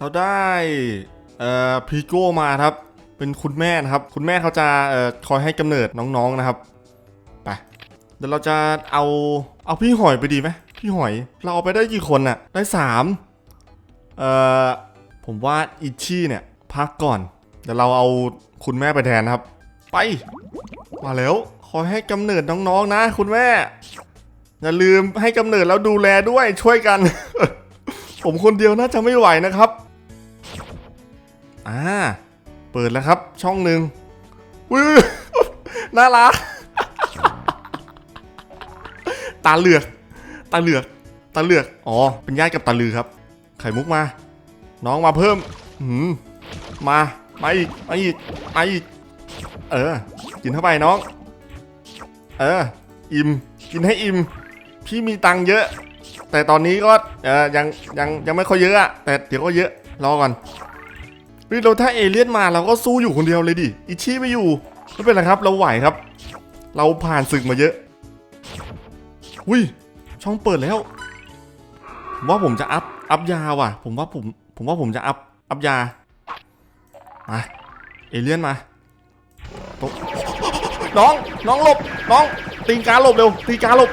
เราได้เอ่อพีโก้มาครับ เป็นคุณแม่นะครับ คุณแม่เขาจะเอ่อคอยให้กำเนิดน้องๆนะครับไปเดี๋ยวเราจะเอาเอาพี่หอยไปดีไหมพี่หอย เราเอาไปได้กี่คนน่ะได้สามเอ่อผมว่าอิชี่เนี่ยพักก่อนเดี๋ยวเราเอาคุณแม่ไปแทนครับ ไป มาแล้วขอให้กำเนิดน้องๆนะ คุณแม่ อย่าลืมให้กำเนิดแล้วดูแลด้วยช่วยกัน ผมคนเดียวน่าจะไม่ไหวนะครับ อ่า เปิดแล้วครับ ช่องหนึ่งวิวน่ารัก ตาเหลือก ตาเหลือก ตาเหลือก อ๋อ เป็นญาติกับตาลือครับ ไข่มุกมา น้องมาเพิ่มหืมมา มาอีก มาอีก มาอีก เออ กินเข้าไปน้อง เออ อิ่ม กินให้อิ่ม พี่มีตังค์เยอะ แต่ตอนนี้ก็ เออยัง ยัง ยังไม่ค่อยเยอะอะแต่เดี๋ยวก็เยอะ รอก่อน เฮ้ยเราถ้าเอเลี่ยนมาเราก็สู้อยู่คนเดียวเลยดิอิชี่ไม่อยู่ไม่เป็นไรครับ เราไหวครับ เราผ่านศึกมาเยอะอุ้ยช่องเปิดแล้วผมว่าผมจะอัพอัพยาว่ะ ผมว่าผมผมว่าผมจะอัพอัพยามาเอเลี่ยนมาตกน้องน้องหลบน้องตีนกาหลบเร็วตีนกาหลบ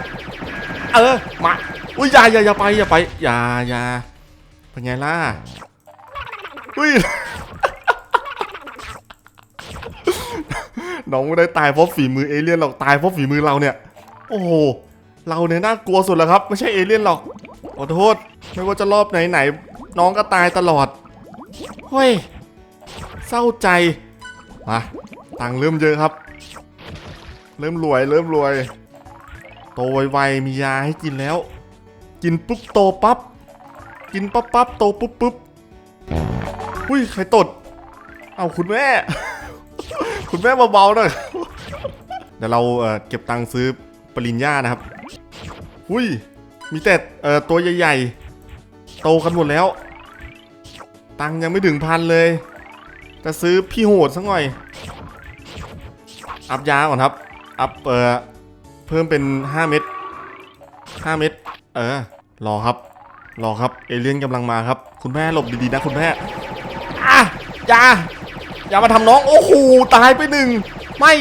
เออมาอุ้ยอย่าอย่าอย่าไปอย่าไปอย่าอย่าเป็นไงล่ะอุ้ย น้องไม่ได้ตายเพราะฝีมือเอเลี่ยนหรอกตายเพราะฝีมือเราเนี่ย โอ้โหเราเนี่ยน่ากลัวสุดแล้วครับ ไม่ใช่เอเลี่ยนหรอกขอโทษไม่ว่าจะรอบไหนไหนๆน้องก็ตายตลอดเฮ้ยเศร้าใจมาตังค์เริ่มเยอะครับ เริ่มรวยเริ่มรวย โตไวๆมียาให้กินแล้ว กินปุ๊บโตปั๊บกินปั๊บปั๊บโตปุ๊บปุ๊บอุ้ยใครตด เอาคุณแม่ คุณแม่เบาๆหน่อยเดี๋ยวเราเก็บตังค์ซื้อปริญญานะครับ อุ้ย มีแต่เอ่อตัวใหญ่ๆ โตกันหมดแล้ว ตังค์ยังไม่ถึงพันเลย จะซื้อพี่โหดสักหน่อย อัพยาก่อนครับ อัพเอ่อเพิ่มเป็น 5 เม็ด5เม็ดเออ รอครับ รอครับ เอเลี่ยนกำลังมาครับ คุณแม่หลบดีๆนะคุณแม่อะยา อย่ามาทำน้อง โอ้โห ตายไปหนึ่ง ไม่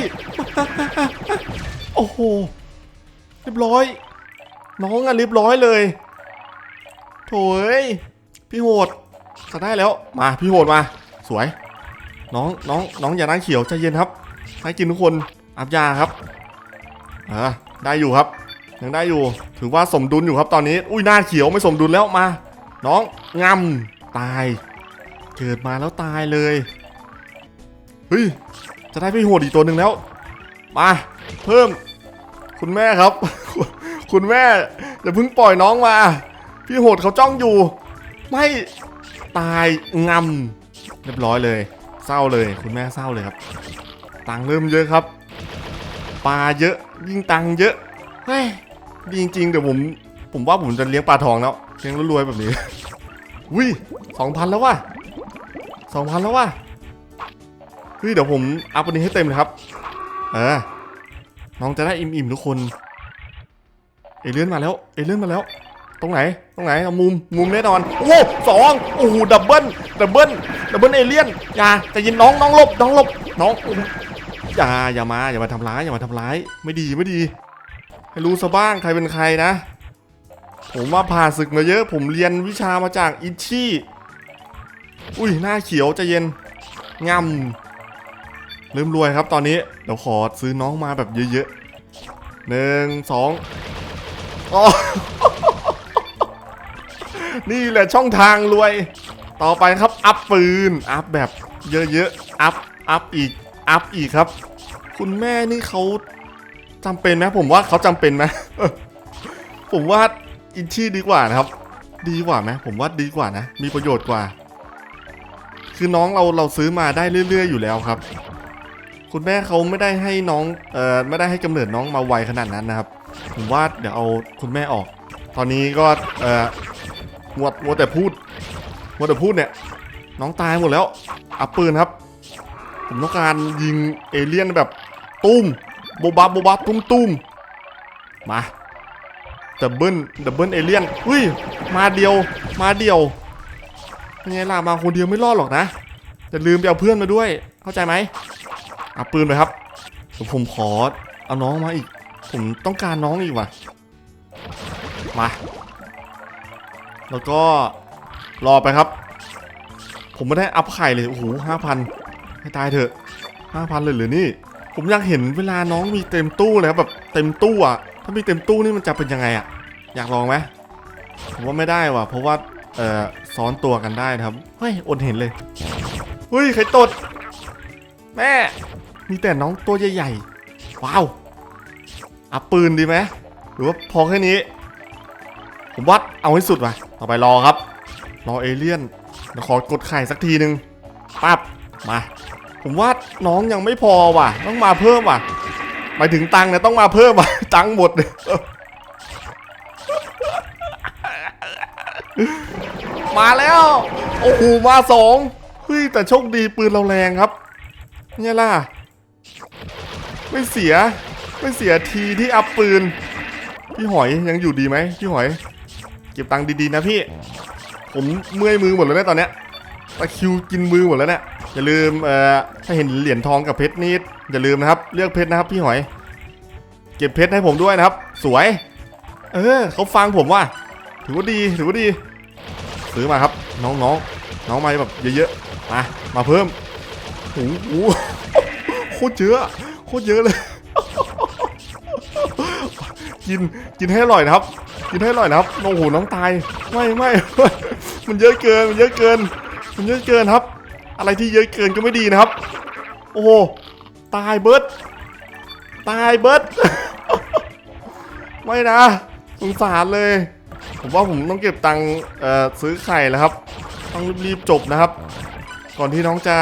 โอ้โห เรียบร้อย น้องอะเรียบร้อยเลย โถยพี่โหดจะได้แล้ว มาพี่โหดมา สวย น้องน้องน้องอย่านั่งเขียวใจเย็นครับให้กินทุกคนอัพยาครับเออได้อยู่ครับ ยังได้อยู่ ถือว่าสมดุลอยู่ครับตอนนี้ อุ้ยหน้าเขียวไม่สมดุลแล้วมา น้องงำตาย เกิดมาแล้วตายเลย เฮ้ย จะได้พี่โหดอีกตัวหนึ่งแล้ว มา เพิ่ม คุณแม่ครับ คุณแม่อย่าเพิ่งปล่อยน้องมา พี่โหดเขาจ้องอยู่ ไม่ตายงำเรียบร้อยเลย เศร้าเลย คุณแม่เศร้าเลยครับ ตังเริ่มเยอะครับปลาเยอะ ยิ่งตังเยอะเฮ้ยดีจริงๆเดี๋ยวผม ผมว่าผมจะเลี้ยงปลาทองแล้วเลี้ยงรวยๆแบบนี้วิสองพันแล้วว่ะสองพันแล้วว่ะ เฮ้ยเดี๋ยวผมอัพวันนี้ให้เต็มเลยครับ เออ น้องจะได้อิ่มๆทุกคน เอเลี่ยนมาแล้ว เอเลี่ยนมาแล้ว ตรงไหน ตรงไหนเอามุม มุมแน่นอน โอ้โหสองโอ้โห ดับเบิล ดับเบิล ดับเบิลเอเลี่ยน อย่าจะยินน้อง น้องหลบ น้องหลบ น้อง อย่า อย่ามา อย่ามาทำร้าย อย่ามาทำร้าย ไม่ดี ไม่ดี ให้รู้ซะบ้าง ใครเป็นใครนะ ผมว่าผ่านศึกมาเยอะ ผมเรียนวิชามาจากอิชี่ อุ้ย หน้าเขียวใจะเย็นงำ เริ่มรวยครับตอนนี้เดี๋ยวขอซื้อน้องมาแบบเยอะๆหนึ่งสองอ๋อนี่แหละช่องทางรวย ต่อไปครับอัพปืน อัพแบบเยอะๆ อัพ อัพอีก อัพอีกครับ คุณแม่นี่เขาจำเป็นไหมผมว่าเขาจำเป็นไหมผมว่าอินชี่ดีกว่านะครับ ดีกว่าไหมผมว่าดีกว่านะ มีประโยชน์กว่า คือน้องเราเราซื้อมาได้เรื่อย ๆ อยู่แล้วครับ คุณแม่เขาไม่ได้ให้น้องเอ่อไม่ได้ให้กำเนิดน้องมาไวขนาดนั้นนะครับผมว่าเดี๋ยวเอาคุณแม่ออก ตอนนี้ก็เอ่อมัวมัวแต่พูดมัวแต่พูดเนี่ย น้องตายหมดแล้วอัพปืนครับ ผมต้องการยิงเอเลี่ยนแบบตุ้มโบบาโบบาตุ้มตุ้มมาดับเบิลดับเบิลเอเลี่ยนอุ้ยมาเดียวมาเดียวยังไงล่ะมาคนเดียวไม่รอดหรอกนะจะลืมไปเอาเพื่อนมาด้วย เข้าใจไหม เอาปืนไปครับผมขอเอาน้องมาอีก ผมต้องการน้องอีกว่ะ มา แล้วก็รอไปครับ ผมไม่ได้อัพไข่เลย โอ้โหห้าพันให้ตายเถอะห้าพันเลยหรือนี่ ผมอยากเห็นเวลาน้องมีเต็มตู้เลยครับแบบเต็มตู้อะ ถ้ามีเต็มตู้นี่มันจะเป็นยังไงอะ อยากลองไหมผมว่าไม่ได้ว่ะ เพราะว่า เอ่อ ซ้อนตัวกันได้นะครับ เฮ้ยอดเห็นเลย เฮ้ย ใครตด แม่ มีแต่น้องตัวใหญ่ๆ ว้าวอัพปืนดีไหมหรือว่าพอแค่นี้ ผมวัดเอาให้สุดว่ะ ต่อไปรอครับ รอเอเลี่ยนเดี๋ยวขอกดไข่สักทีหนึ่งปั๊บมา ผมว่าน้องยังไม่พอว่ะ ต้องมาเพิ่มว่ะหมายถึงตังค์เนี่ยต้องมาเพิ่มว่ะ ตังค์หมดเลยมาแล้ว โอ้โหมาสองเฮ้ยแต่โชคดีปืนเราแรงครับ เนี่ยล่ะ ไม่เสีย ไม่เสียทีที่อัพปืน พี่หอยยังอยู่ดีไหมพี่หอย เก็บตังค์ดีๆนะพี่ ผมเมื่อยมือหมดแล้วเนี่ยตอนเนี้ยตะคิวกินมือหมดแล้วเนี่ยอย่าลืมเอ่อถ้าเห็นเหรียญทองกับเพชรนี่อย่าลืมนะครับ เลือกเพชรนะครับพี่หอย เก็บเพชรให้ผมด้วยนะครับ สวย เออเขาฟังผมว่า ถือว่าดีถือว่าดี ซื้อมาครับ น้องน้องน้องมาแบบเยอะๆมามาเพิ่มโอ้โห โคตรเยอะโคตรเยอะเลย กินกินให้อร่อยนะครับ กินให้อร่อยนะครับโอ้โหน้องตายไม่ไม่มันเยอะเกินมันเยอะเกิน มันเยอะเกินครับ อะไรที่เยอะเกินก็ไม่ดีนะครับ โอ้โหตายเบิร์ดตายเบิร์ดไม่นะสงสารเลย ผมว่าผมต้องเก็บตังค์ซื้อไข่แล้วครับ ต้องรีบๆจบนะครับ ก่อนที่น้องจะ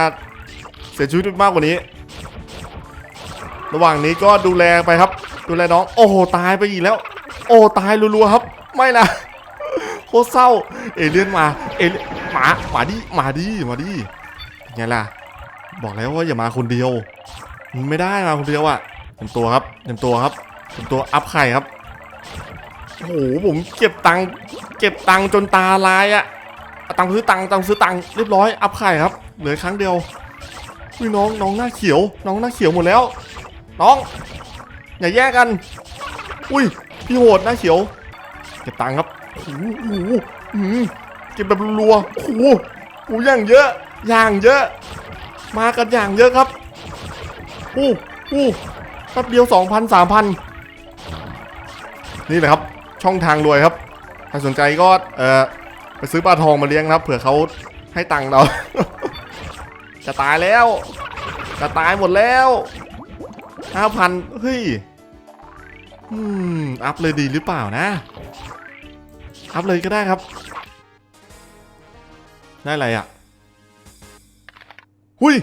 เสียชีวิตมากกว่านี้ ระหว่างนี้ก็ดูแลไปครับ ดูแลน้อง โอ้โหตายไปอีกแล้ว โอ้ตายรัวๆครับ ไม่นะโคตรเศร้า เอเลี่ยนมาเอเลี่ยนหมาหมาดิมาดิมาดิไงล่ะ บอกแล้วว่าอย่ามาคนเดียวมันไม่ได้มาคนเดียวอะเต็มตัวครับเต็มตัวครับเต็มตัวอัพไข่ครับโอ้โหผมเก็บตังค์เก็บตังค์จนตาลายอะตังค์ซื้อตังค์ตังค์ซื้อตังค์เรียบร้อยอัพไข่ครับเหลือครั้งเดียวอุ้ยน้องน้องหน้าเขียว น้องหน้าเขียวหมดแล้ว น้อง อย่าแยกกัน อุ้ย พี่โหดน้าเขียว เก็บตังค์ครับโอ้โหโอ้โหอื้อหือเก็บแบบรัวๆโอ้โหโอ้ย่างเยอะ อย่างเยอะ มากันอย่างเยอะครับอู้อู้แป๊บเดียวสองพันสามพันนี่แหละครับ ช่องทางรวยครับถ้าสนใจก็เออไปซื้อปลาทองมาเลี้ยงครับ เผื่อเขาให้ตังค์เรา จะตายแล้ว จะตายหมดแล้ว ห้าพันเฮ้ย อืม อัพเลยดีหรือเปล่านะ อัพเลยก็ได้ครับ ได้อะไรอะ หุย